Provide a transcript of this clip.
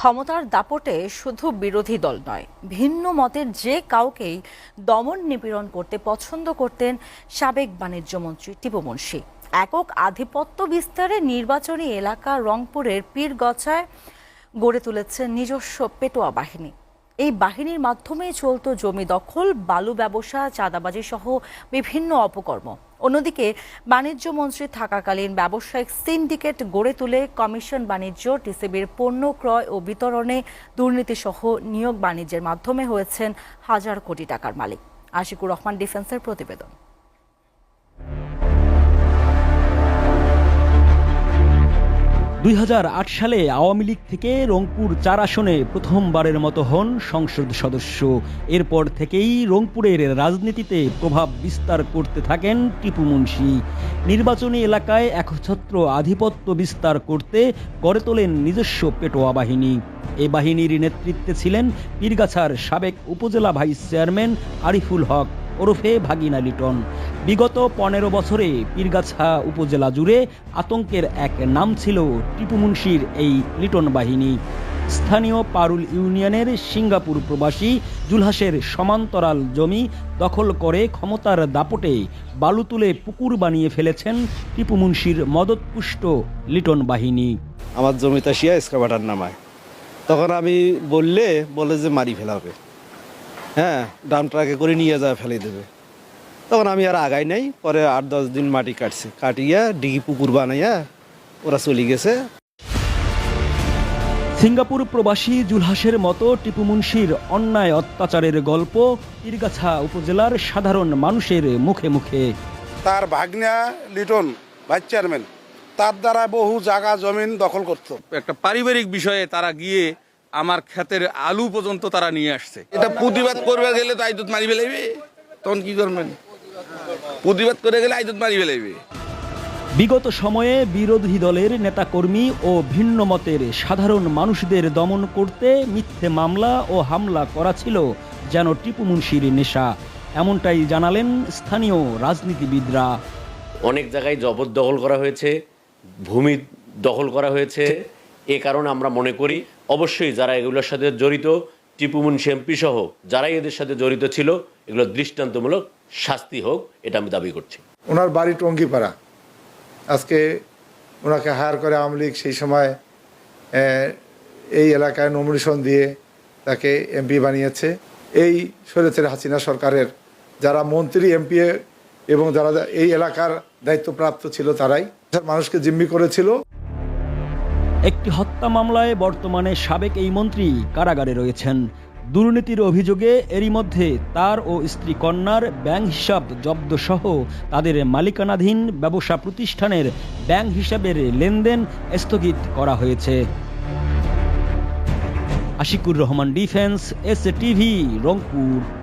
ক্ষমতার দাপটে শুধু বিরোধী দল নয়, ভিন্ন মতের যে কাউকেই দমন নিপীড়ন করতে পছন্দ করতেন সাবেক বাণিজ্য মন্ত্রী টিপু মুন্সি। একক আধিপত্য বিস্তারে নির্বাচনী এলাকা রংপুরের পীরগছায় গড়ে তুলেছেন নিজস্ব পেটোয়া বাহিনী। এই বাহিনীর মাধ্যমেই চলত জমি দখল, বালু ব্যবসা চাঁদাবাজি সহ বিভিন্ন অপকর্ম। অন্যদিকে, বাণিজ্য মন্ত্রী থাকাকালীন ব্যবসায়িক সিন্ডিকেট গড়ে তুলে কমিশন বাণিজ্য, টিসিবির পণ্য ক্রয় ও বিতরণে দুর্নীতিসহ নিয়োগ বাণিজ্যের মাধ্যমে হয়েছেন হাজার কোটি টাকার মালিক। আশিকুর রহমান, ডিফেন্সের প্রতিবেদন। দুই হাজার আট সালে আওয়ামী লীগ থেকে রংপুর চার আসনে প্রথমবারের মতো হন সংসদ সদস্য। এরপর থেকেই রংপুরের রাজনীতিতে প্রভাব বিস্তার করতে থাকেন টিপু মুন্সি। নির্বাচনী এলাকায় একছত্র আধিপত্য বিস্তার করতে গড়ে তোলেন নিজস্ব পেটোয়া বাহিনী। এ বাহিনীর নেতৃত্বে ছিলেন পীরগাছার সাবেক উপজেলা ভাইস চেয়ারম্যান আরিফুল হক। ওরফে ভাগিনা লিটন। বিগত পনেরো বছরে পীরগাছা উপজেলা জুড়ে আতঙ্কের এক নাম ছিল টিপু মুন্সির এই লিটন বাহিনী। স্থানীয় পারুল ইউনিয়নের সিঙ্গাপুর প্রবাসী জুলহাসের সমান্তরাল জমি দখল করে ক্ষমতার দাপটে বালু তুলে পুকুর বানিয়ে ফেলেছেন টিপু মুন্সির মদতপুষ্ট লিটন বাহিনী। আমার জমিতে শিয়া এসকাভাটার নামায় তখন আমি বললে, বলে যে মারি ফেলাবে হ্যাঁ ডাম ট্রাকে করে নিয়ে যাওয়া ফেলে দেবে। তখন আমি আর আগাই নাই পরে আট দশ দিন মাটি কাটছে। কাটিয়া ডিগি পুকুর বানাইয়া ওরা চলে গেছে। সিঙ্গাপুর প্রবাসী জুলহাসের মতো টিপু মুন্সির অন্যায় অত্যাচারের গল্প ইরগাছা উপজেলার সাধারণ মানুষের মুখে মুখে। তার ভাগ্না লিটন ভাইস চেয়ারম্যান তার দ্বারা বহু জায়গা জমিন দখল করতো। একটা পারিবারিক বিষয়ে তারা গিয়ে আমার ক্ষেতের আলু পর্যন্ত তারা নিয়ে আসছে। এটা প্রতিবাদ করবে গেলে তো আইদত মারি ফেলাইবে। তখন কি করবেন? প্রতিবাদ করে গেলে আইদত মারি ফেলাইবে। বিগত সময়ে বিরোধী দলের নেতাকর্মী ও ভিন্ন মতের সাধারণ মানুষদের দমন করতে মিথ্যে মামলা ও হামলা করা ছিল যেন টিপু মুন্সির নেশা। এমনটাই জানালেন স্থানীয় রাজনীতিবিদরা। অনেক জায়গায় জবরদখল করা হয়েছে ভূমি দখল করা হয়েছে। এ কারণে আমরা মনে করি অবশ্যই যারা এগুলোর সাথে জড়িত, টিপু মুন্সি এমপি সহ যারাই এদের সাথে জড়িত ছিল, এগুলো দৃষ্টান্তমূলক শাস্তি হোক, এটা আমি দাবি করছি। ওনার বাড়ি টঙ্গিপাড়া। আজকে ওনাকে হায়ার করে আওয়ামী লীগ, সেই সময় এই এলাকায় নমিনেশন দিয়ে তাকে এমপি বানিয়েছে। এই সরেছের হাসিনা সরকারের যারা মন্ত্রী, এমপি এবং যারা এই এলাকার দায়িত্বপ্রাপ্ত ছিল তারাই। মানুষকে জিম্মি করেছিল। একটি হত্যা মামলায় বর্তমানে সাবেক এই মন্ত্রী কারাগারে রয়েছেন। দুর্নীতির অভিযোগে এরই মধ্যে তার ও স্ত্রী কন্যার ব্যাংক হিসাব জব্দ সহ তাদের মালিকানাধীন ব্যবসা প্রতিষ্ঠানের ব্যাংক হিসাবের লেনদেন স্থগিত করা হয়েছে। Ashiqur Rahman defence, S TV, Rangpur.